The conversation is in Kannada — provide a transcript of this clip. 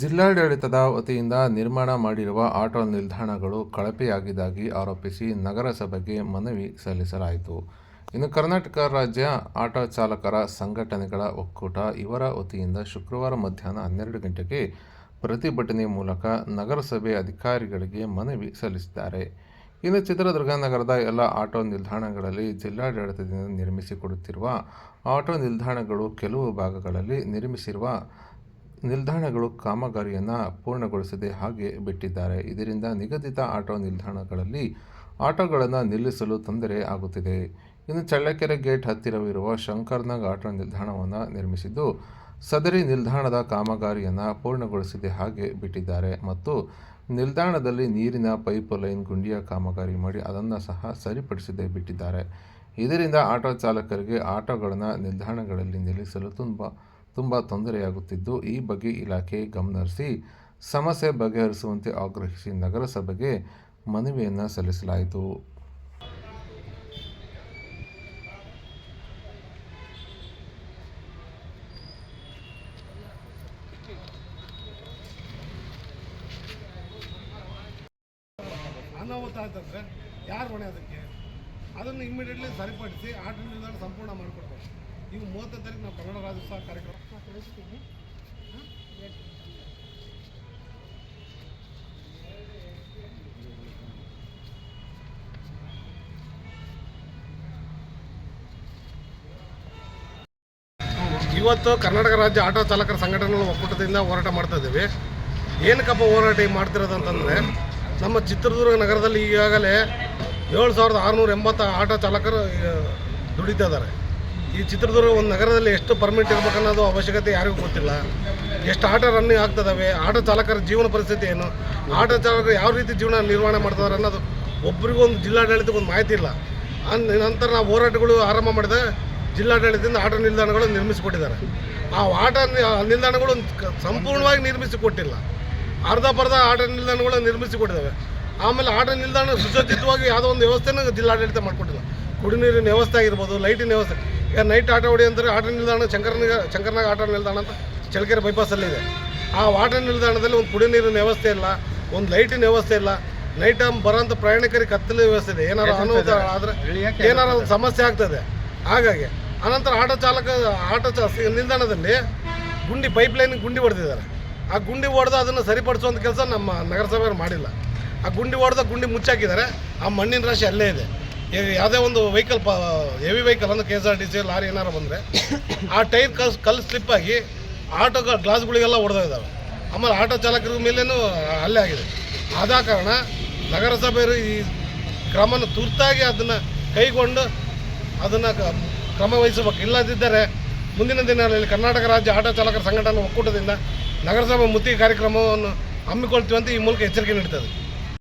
ಜಿಲ್ಲಾಡಳಿತದ ವತಿಯಿಂದ ನಿರ್ಮಾಣ ಮಾಡಿರುವ ಆಟೋ ನಿಲ್ದಾಣಗಳು ಕಳಪೆಯಾಗಿದ್ದಾಗಿ ಆರೋಪಿಸಿ ನಗರಸಭೆಗೆ ಮನವಿ ಸಲ್ಲಿಸಲಾಯಿತು. ಇನ್ನು ಕರ್ನಾಟಕ ರಾಜ್ಯ ಆಟೋ ಚಾಲಕರ ಸಂಘಟನೆಗಳ ಒಕ್ಕೂಟ ಇವರ ವತಿಯಿಂದ ಶುಕ್ರವಾರ ಮಧ್ಯಾಹ್ನ ಹನ್ನೆರಡು ಗಂಟೆಗೆ ಪ್ರತಿಭಟನೆ ಮೂಲಕ ನಗರಸಭೆ ಅಧಿಕಾರಿಗಳಿಗೆ ಮನವಿ ಸಲ್ಲಿಸಿದ್ದಾರೆ. ಇನ್ನು ಚಿತ್ರದುರ್ಗ ನಗರದ ಎಲ್ಲ ಆಟೋ ನಿಲ್ದಾಣಗಳಲ್ಲಿ ಜಿಲ್ಲಾಡಳಿತದಿಂದ ನಿರ್ಮಿಸಿಕೊಡುತ್ತಿರುವ ಆಟೋ ನಿಲ್ದಾಣಗಳು ಕೆಲವು ಭಾಗಗಳಲ್ಲಿ ನಿರ್ಮಿಸಿರುವ ನಿಲ್ದಾಣಗಳು ಕಾಮಗಾರಿಯನ್ನು ಪೂರ್ಣಗೊಳಿಸದೆ ಹಾಗೆ ಬಿಟ್ಟಿದ್ದಾರೆ. ಇದರಿಂದ ನಿಗದಿತ ಆಟೋ ನಿಲ್ದಾಣಗಳಲ್ಲಿ ಆಟೋಗಳನ್ನು ನಿಲ್ಲಿಸಲು ತೊಂದರೆ ಆಗುತ್ತಿದೆ. ಇನ್ನು ಚಳ್ಳಕೆರೆ ಗೇಟ್ ಹತ್ತಿರವಿರುವ ಶಂಕರ್ನಾಗ್ ಆಟೋ ನಿಲ್ದಾಣವನ್ನು ನಿರ್ಮಿಸಿದ್ದು, ಸದರಿ ನಿಲ್ದಾಣದ ಕಾಮಗಾರಿಯನ್ನು ಪೂರ್ಣಗೊಳಿಸದೆ ಹಾಗೆ ಬಿಟ್ಟಿದ್ದಾರೆ. ಮತ್ತು ನಿಲ್ದಾಣದಲ್ಲಿ ನೀರಿನ ಪೈಪ್ ಲೈನ್ ಗುಂಡಿಯ ಕಾಮಗಾರಿ ಮಾಡಿ ಅದನ್ನು ಸಹ ಸರಿಪಡಿಸದೆ ಬಿಟ್ಟಿದ್ದಾರೆ. ಇದರಿಂದ ಆಟೋ ಚಾಲಕರಿಗೆ ಆಟೋಗಳನ್ನು ನಿಲ್ದಾಣಗಳಲ್ಲಿ ನಿಲ್ಲಿಸಲು ತುಂಬ ತುಂಬ ತೊಂದರೆಯಾಗುತ್ತಿದ್ದು, ಈ ಬಗ್ಗೆ ಇಲಾಖೆ ಗಮನಹರಿಸಿ, ಸಮಸ್ಯೆ ಬಗೆಹರಿಸುವಂತೆ ಆಗ್ರಹಿಸಿ ನಗರಸಭೆಗೆ ಮನವಿಯನ್ನು ಸಲ್ಲಿಸಲಾಯಿತು. ಅನಾಹುತ ಯಾರು ಹೊಣೆ ಅದಕ್ಕೆ? ಅದನ್ನು ಇಮಿಡಿಯೇಟ್ಲಿ ಸರಿಪಡಿಸಿ ನಿಲ್ದಾಣ ಸಂಪೂರ್ಣ ಮಾಡಿಕೊಡ್ಬೇಕು. ಈಗ ಮೂವತ್ತನೇ ತಾರೀಕು ನಾವು ಕನ್ನಡ ಇವತ್ತು ಕರ್ನಾಟಕ ರಾಜ್ಯ ಆಟೋ ಚಾಲಕರ ಸಂಘಟನೆಗಳ ಒಕ್ಕೂಟದಿಂದ ಹೋರಾಟ ಮಾಡ್ತಾ ಇದ್ದೀವಿ. ಏನಕ್ಕಪ್ಪ ಹೋರಾಟ ಮಾಡ್ತಿರೋದು ಅಂತಂದರೆ, ನಮ್ಮ ಚಿತ್ರದುರ್ಗ ನಗರದಲ್ಲಿ ಈಗಾಗಲೇ ಏಳು ಸಾವಿರದ ಆರುನೂರ ಎಂಬತ್ತ ಆಟೋ ಚಾಲಕರು ದುಡಿತಿದ್ದಾರೆ ಈ ಚಿತ್ರದುರ್ಗ ಒಂದು ನಗರದಲ್ಲಿ ಎಷ್ಟು ಪರ್ಮಿಟ್ ಇರಬೇಕನ್ನೋದು ಅವಶ್ಯಕತೆ ಯಾರಿಗೂ ಗೊತ್ತಿಲ್ಲ. ಎಷ್ಟು ಆಟೋ ರನ್ನಿಂಗ್ ಆಗ್ತದವೆ, ಆಟೋ ಚಾಲಕರ ಜೀವನ ಪರಿಸ್ಥಿತಿ ಏನು, ಆಟೋ ಚಾಲಕರು ಯಾವ ರೀತಿ ಜೀವನ ನಿರ್ವಹಣೆ ಮಾಡ್ತಾರೆ ಅನ್ನೋದು ಒಬ್ಬರಿಗೂ ಒಂದು ಜಿಲ್ಲಾಡಳಿತಕ್ಕೆ ಒಂದು ಮಾಹಿತಿ ಇಲ್ಲ. ಅನ್ ನಂತರ ನಾವು ಹೋರಾಟಗಳು ಆರಂಭ ಮಾಡಿದ ಜಿಲ್ಲಾಡಳಿತದಿಂದ ಆಟೋ ನಿಲ್ದಾಣಗಳು ನಿರ್ಮಿಸಿಕೊಟ್ಟಿದ್ದಾರೆ. ಆ ಆಟೋ ನಿಲ್ದಾಣಗಳು ಸಂಪೂರ್ಣವಾಗಿ ನಿರ್ಮಿಸಿಕೊಟ್ಟಿಲ್ಲ. ಅರ್ಧ ಪರ್ಧ ಆಟೋ ನಿಲ್ದಾಣಗಳು ನಿರ್ಮಿಸಿಕೊಟ್ಟಿದ್ದಾವೆ. ಆಮೇಲೆ ಆಟೋ ನಿಲ್ದಾಣ ಸುಸಜ್ಜಿತವಾಗಿ ಯಾವುದೋ ಒಂದು ವ್ಯವಸ್ಥೆನ ಜಿಲ್ಲಾಡಳಿತ ಮಾಡಿಕೊಟ್ಟಿಲ್ಲ. ಕುಡಿ ನೀರಿನ ವ್ಯವಸ್ಥೆ ಆಗಿರ್ಬೋದು, ಲೈಟಿನ ವ್ಯವಸ್ಥೆ. ನೈಟ್ ಆಟೋ ಹೊಡಿ ಅಂದರೆ ಆಟೋ ನಿಲ್ದಾಣ ಶಂಕರನಾಗ ಶಂಕರನಾಗ ಆಟೋ ನಿಲ್ದಾಣ ಅಂತ ಚಳ್ಳಕೆರೆ ಬೈಪಾಸಲ್ಲಿ ಇದೆ. ಆ ಆಟೋ ನಿಲ್ದಾಣದಲ್ಲಿ ಒಂದು ಕುಡಿ ನೀರಿನ ವ್ಯವಸ್ಥೆ ಇಲ್ಲ ಒಂದು ಲೈಟಿನ ವ್ಯವಸ್ಥೆ ಇಲ್ಲ. ನೈಟ್ ಟೈಮ್ ಬರೋಂಥ ಪ್ರಯಾಣಿಕರಿಗೆ ಕತ್ತಲೆ ವ್ಯವಸ್ಥೆ ಇದೆ. ಏನಾರು ಅನುಭವ ಆದರೆ ಏನಾರು ಒಂದು ಸಮಸ್ಯೆ ಆಗ್ತದೆ. ಹಾಗಾಗಿ ಆನಂತರ ಆಟೋ ಚಾಲಕ ಆಟೋ ಚಾ ನಿಲ್ದಾಣದಲ್ಲಿ ಗುಂಡಿ ಪೈಪ್ ಲೈನ್ ಗುಂಡಿ ಹೊಡೆದಿದ್ದಾರೆ. ಆ ಗುಂಡಿ ಹೊಡೆದು ಅದನ್ನು ಸರಿಪಡಿಸುವಂಥ ಕೆಲಸ ನಮ್ಮ ನಗರಸಭೆಯವರು ಮಾಡಿಲ್ಲ. ಆ ಗುಂಡಿ ಹೊಡೆದ ಗುಂಡಿ ಮುಚ್ಚಾಕಿದ್ದಾರೆ. ಆ ಮಣ್ಣಿನ ರಾಶಿ ಅಲ್ಲೇ ಇದೆ. ಯಾವುದೇ ಒಂದು ವೆಹಿಕಲ್ ಹೆವಿ ವೆಹಿಕಲ್ ಅಂದ್ರೆ K S R T C lorry ಏನಾರು ಬಂದರೆ, ಆ ಟೈರ್ ಕಲ್ ಕಲ್ಲು ಸ್ಲಿಪ್ ಆಗಿ ಆಟೋ ಗ್ಲಾಸ್ಗಳಿಗೆಲ್ಲ ಹೊಡೆದಿದ್ದಾವೆ ಆಮೇಲೆ ಆಟೋ ಚಾಲಕರ ಮೇಲೇನೂ ಹಲ್ಲೆ ಆಗಿದೆ. ಆದ ಕಾರಣ ನಗರಸಭೆಯವರು ಈ ಕ್ರಮನ ತುರ್ತಾಗಿ ಅದನ್ನು ಕೈಗೊಂಡು ಅದನ್ನು ಕ್ರಮ ವಹಿಸಬೇಕು. ಇಲ್ಲದಿದ್ದರೆ ಮುಂದಿನ ದಿನಗಳಲ್ಲಿ ಕರ್ನಾಟಕ ರಾಜ್ಯ ಆಟೋ ಚಾಲಕರ ಸಂಘಟನೆ ಒಕ್ಕೂಟದಿಂದ ನಗರಸಭೆ ಮುತ್ತಿಗೆ ಕಾರ್ಯಕ್ರಮವನ್ನು ಹಮ್ಮಿಕೊಳ್ತೀವಿ ಅಂತ ಈ ಮೂಲಕ ಎಚ್ಚರಿಕೆ ನೀಡ್ತದೆ.